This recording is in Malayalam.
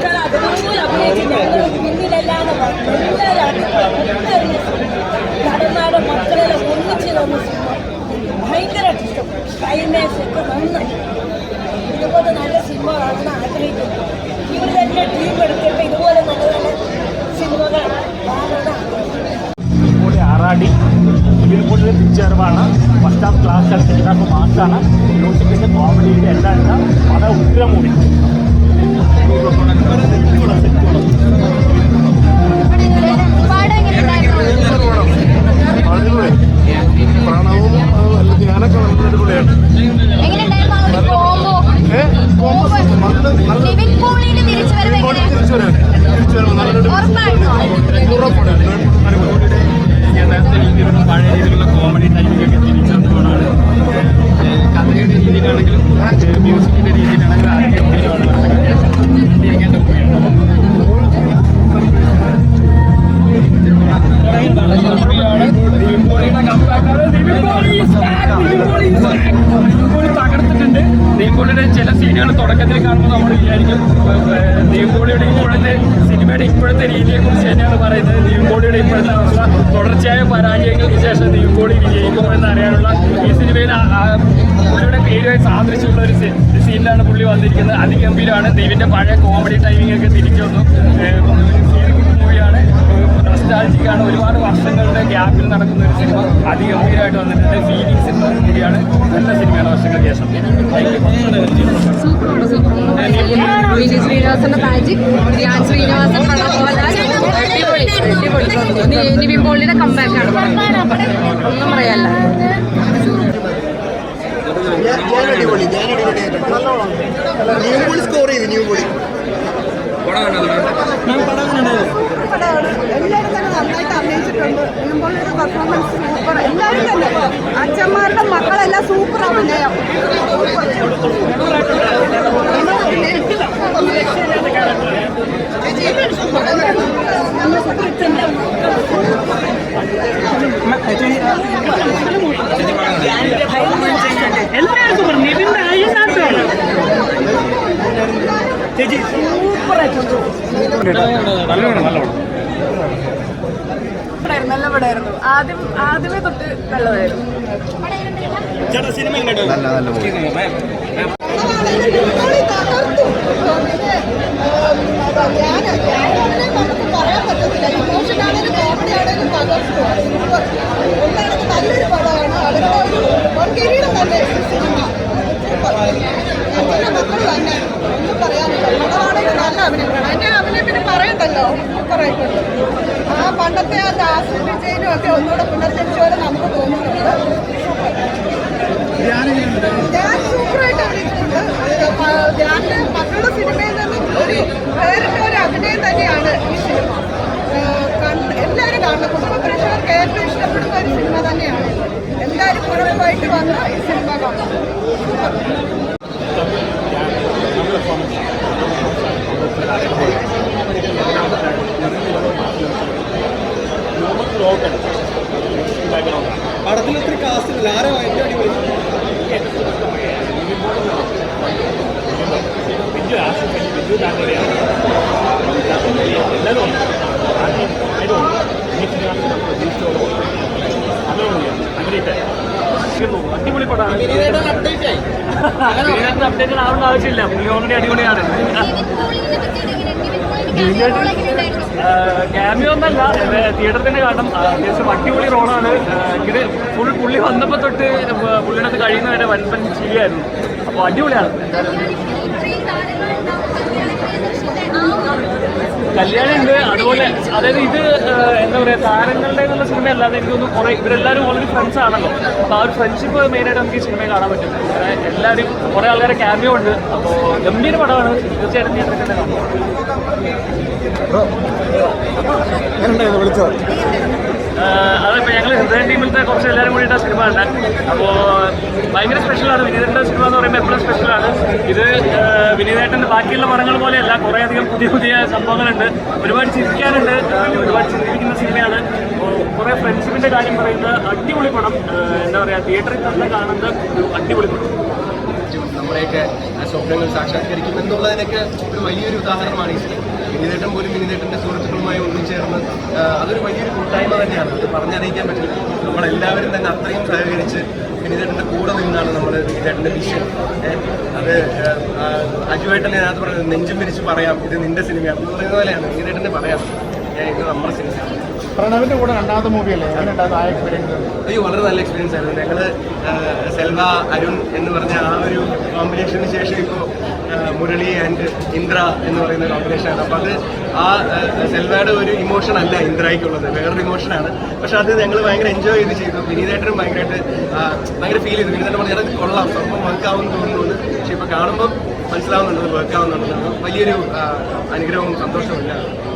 മക്കൾ അതുപോലെ അഭിനയിച്ച് ഞങ്ങൾ പിന്നിലല്ലാതെ പറഞ്ഞു എല്ലാവരും നടന്മാരുടെ മക്കളെല്ലാം ഒന്നിച്ച് സിനിമ ഭയങ്കരമായിട്ട് ഇഷ്ടപ്പെട്ടു ക്ലൈമാക്സ് ഒക്കെ നന്നായി ഇതുപോലെ നല്ല സിനിമ കാണാൻ ആഗ്രഹിക്കുന്നു ഇവർ തന്നെ ടീം എടുത്തിട്ട് ഇതുപോലെ നല്ല നല്ല സിനിമകൾ ആറാടി ഇതിൽ കൂടുതൽ തിരിച്ചറിവാണ് first half class second half മാസാണ് മ്യൂസിക്കിന്റെ കോമഡിയുടെ എല്ലാം എല്ലാം വളരെ ഉഗ്ര മൂവി micrófono a. തകർത്തിട്ടുണ്ട് നെയ്മ്പോളിയുടെ ചില സീനുകൾ തുടക്കത്തിൽ കാണുമ്പോൾ നമ്മൾ വിചാരിക്കും നെയ്മ്പോളിയുടെ ഇപ്പോഴത്തെ സിനിമയുടെ ഇപ്പോഴത്തെ രീതിയെ കുറിച്ച് തന്നെയാണ് പറയുന്നത്. നെയ്മ്പോളിയുടെ ഇപ്പോഴത്തെ അവസ്ഥ തുടർച്ചയായ പരാജയങ്ങൾക്ക് ശേഷം നെയ്മ്പോളി വിജയിക്കുമോ എന്ന് അറിയാനുള്ള ഈ സിനിമയിൽ പുള്ളിയുടെ പേരുമായി സാദൃശ്യമുള്ള ഒരു സീനിലാണ് പുള്ളി വന്നിരിക്കുന്നത്. അതിഗംഭീരമാണ്. ദൈവിന്റെ പഴയ കോമഡി ടൈമിംഗ് ഒക്കെ തിരിച്ചു വന്നു നൊസ്റ്റാൾജിക്കാണ് ഒരുപാട് വർഷങ്ങളുടെ ഗ്യാപ്പിൽ നടക്കുന്ന ഒരു സിനിമ അതിഗംഭീരമായിട്ട് വന്നിട്ടുണ്ട്. ഫീലിംഗ്സ് സിനിമ കൂടിയാണ് നല്ല സിനിമയാണ് വർഷങ്ങൾക്ക് ശേഷം. നിവിൻ പോളിയുടെ കമ്പാക്ക് ആണ് ഒന്നും പറയാല്ല. ന്യൂ ബോളി സ്കോർ ചെയ്ത് ന്യൂ ബോളി പടം അഭിനയിച്ചിട്ടുണ്ട് നിയുമ്പോളിയുടെ പെർഫോമൻസ് സൂപ്പർ എല്ലാവരും തന്നെ അച്ഛന്മാരുടെ മക്കളെല്ലാം സൂപ്പർ അഭിനയം ചേച്ചി നല്ലോണം നല്ലോണം നല്ല പടമായിരുന്നു ആദ്യം ആദ്യമേ തൊട്ട് നല്ലതായിരുന്നു നല്ല നല്ല പറയാൻ പറ്റത്തില്ല ഇമോഷൻ ആണെങ്കിലും കോമഡി ആണെങ്കിലും തകർത്തു നല്ലൊരു പടമാണ് അവരുടെ ഒരു ഒരു കിരീടം തന്നെ സിനിമ അച്ഛന്റെ മക്കൾ തന്നെ ഒന്നും പറയാനില്ല പടമാണെങ്കിൽ നല്ല അഭിനയിക്കണം എന്റെ അഭിനയം പിന്നെ പറയണ്ടല്ലോ സൂപ്പറായിട്ടുണ്ട് ആ പണ്ടത്തെ ആ ദാസു വിജയനും ഒക്കെ ഒന്നുകൂടെ പുനർജനിച്ച നമുക്ക് തോന്നുന്നുണ്ട് ഞാൻ സൂപ്പറായിട്ട് അഭിനയിച്ചിട്ടുണ്ട്. ഞാന്റെ മക്കളുടെ സിനിമയിൽ നിന്നും ഒരു വേറിട്ട ഒരു അഭിനയം തന്നെയാണ് ഈ സിനിമ. എല്ലാവരും കാണണം കുടുംബ പ്രേക്ഷകർക്ക് ഏറ്റവും ഇഷ്ടപ്പെടുന്ന ഒരു സിനിമ തന്നെയാണ്. എല്ലാവരും കുടുംബമായിട്ട് വന്ന് ഈ സിനിമ കാണണം പടത്തിൽ ഒത്തിരി കാസ്റ്റ് ഇല്ല. ആരോ ഏറ്റവും അടിപൊളി. അടിപൊളി പടമാണ് അപ്ഡേറ്റ് ആവേണ്ട ആവശ്യമില്ല. പുള്ളി ഓൾറെഡി അടിപൊളിയാണ്. ക്യാമിയോ ഒന്നല്ല കാണണം ആ, അത്യാവശ്യം അടിപൊളി റോളാണ് ഇത് ഫുൾ പുള്ളി വന്നപ്പോൾ തൊട്ട് പുള്ളിയുടെ അത് കഴിയുന്നവരെ വൻപൻ ചെയ്യായിരുന്നു അപ്പോൾ അടിപൊളിയാണ്. ഇത്രയും താരങ്ങളുണ്ടാവും കല്യാണം ഉണ്ട് അതുപോലെ അതായത് ഇത് എന്താ പറയുക താരങ്ങളുടെ എന്നുള്ള സിനിമ അല്ലാതെ എനിക്ക് തോന്നുന്നു കുറെ ഇവരെല്ലാവരും ഓൾറെഡി ഫ്രണ്ട്സ് ആണല്ലോ. അപ്പോൾ ആ ഒരു ഫ്രണ്ട്ഷിപ്പ് മെയിനായിട്ട് നമുക്ക് ഈ സിനിമയിൽ കാണാൻ പറ്റും. എല്ലാവരും കുറേ ആൾക്കാരെ ക്യാമിയോ ഉണ്ട്. അപ്പോൾ ഗംഭീര പടമാണ്. തീർച്ചയായിട്ടും തിയേറ്ററിൽ തന്നെ കാണും. അതിപ്പോൾ ഞങ്ങൾ ഹൃദയ ടീമിലത്തെ കുറച്ച് എല്ലാവരും കൂടിയിട്ട് ആ സിനിമ കണ്ടാൽ അപ്പോൾ ഭയങ്കര സ്പെഷ്യലാണ് വിനീതന്റെ സിനിമ എന്ന് പറയുമ്പോൾ എപ്പോഴും സ്പെഷ്യലാണ് ഇത് വിനീതേട്ടന്റെ ബാക്കിയുള്ള പടങ്ങൾ പോലെയല്ല കുറേ അധികം പുതിയ പുതിയ സംഭവങ്ങളുണ്ട്. ഒരുപാട് ചിരിക്കാനുണ്ട്. ഒരുപാട് ചിന്തിക്കുന്ന സിനിമയാണ് കുറേ ഫ്രണ്ട്ഷിപ്പിന്റെ കാര്യം പറയുന്നത് അടിപൊളി പടം. എന്താ പറയുക തിയേറ്ററിൽ തന്നെ കാണുന്ന ഒരു അടിപൊളി പടം. നമ്മുടെയൊക്കെ ആ, സ്വപ്നങ്ങൾ സാക്ഷാത്കരിക്കും എന്നുള്ളതിനൊക്കെ ഒരു വലിയൊരു ഉദാഹരണമാണ് ഈ സിനിമ വിനീതേട്ടൻ പോലും വിനീതേട്ടന്റെ സുഹൃത്തുക്കളുമായി ഒന്നിച്ചേർന്ന് അതൊരു വലിയൊരു കൂട്ടായ്മ തന്നെയാണ്. അത് പറഞ്ഞറിയിക്കാൻ പറ്റില്ല. നമ്മളെല്ലാവരും തന്നെ അത്രയും സഹകരിച്ച് വിനീതേട്ടന്റെ കൂടെ നിന്നാണ് നമ്മൾ വിനീതേട്ടന്റെ വിഷൻ അത് അജുവേട്ടൻ അതിനകത്ത് പറഞ്ഞത് നെഞ്ചും പിരിച്ച് പറയാം ഇത് നിന്റെ സിനിമയാണ്. പറയുന്ന പോലെയാണ് വിനീതേട്ടന്റെ പറയാം. ഇത് നമ്മുടെ സിനിമയാണ്. പ്രണവിന്റെ കൂടെ രണ്ടാമത്തെ മൂവി അല്ലേ? എക്സ്പീരിയൻസ് അയ്യോ വളരെ നല്ല എക്സ്പീരിയൻസ് ആയിരുന്നു. ഞങ്ങൾ സെൽവ അരുൺ എന്ന് പറഞ്ഞ ആ ഒരു കോമ്പിനേഷന് ശേഷം ഇപ്പോൾ മുരളി ആൻഡ് ഇന്ദ്ര എന്ന് പറയുന്ന കോമ്പിനേഷനാണ് അപ്പോൾ അത് ആ സെൽവയുടെ ഒരു ഇമോഷൻ അല്ല ഇന്ദ്രയ്ക്കുള്ളത്. വേറൊരു ഇമോഷനാണ് പക്ഷെ അത് ഞങ്ങൾ ഭയങ്കര എൻജോയ് ചെയ്ത് ചെയ്തു. വിനീതായിട്ടും ഭയങ്കരമായിട്ട് ഭയങ്കര ഫീൽ ചെയ്തു. വിനീതേട്ടൻ പറഞ്ഞാൽ അത് കൊള്ളാം. സംഭവം വർക്കാവും തോന്നുന്നു പക്ഷെ ഇപ്പോൾ കാണുമ്പോൾ മനസ്സിലാവുന്നുണ്ട് വർക്ക് ആവുന്നുണ്ടെന്നാണ്. വലിയൊരു അനുഗ്രഹവും സന്തോഷവും എല്ലാം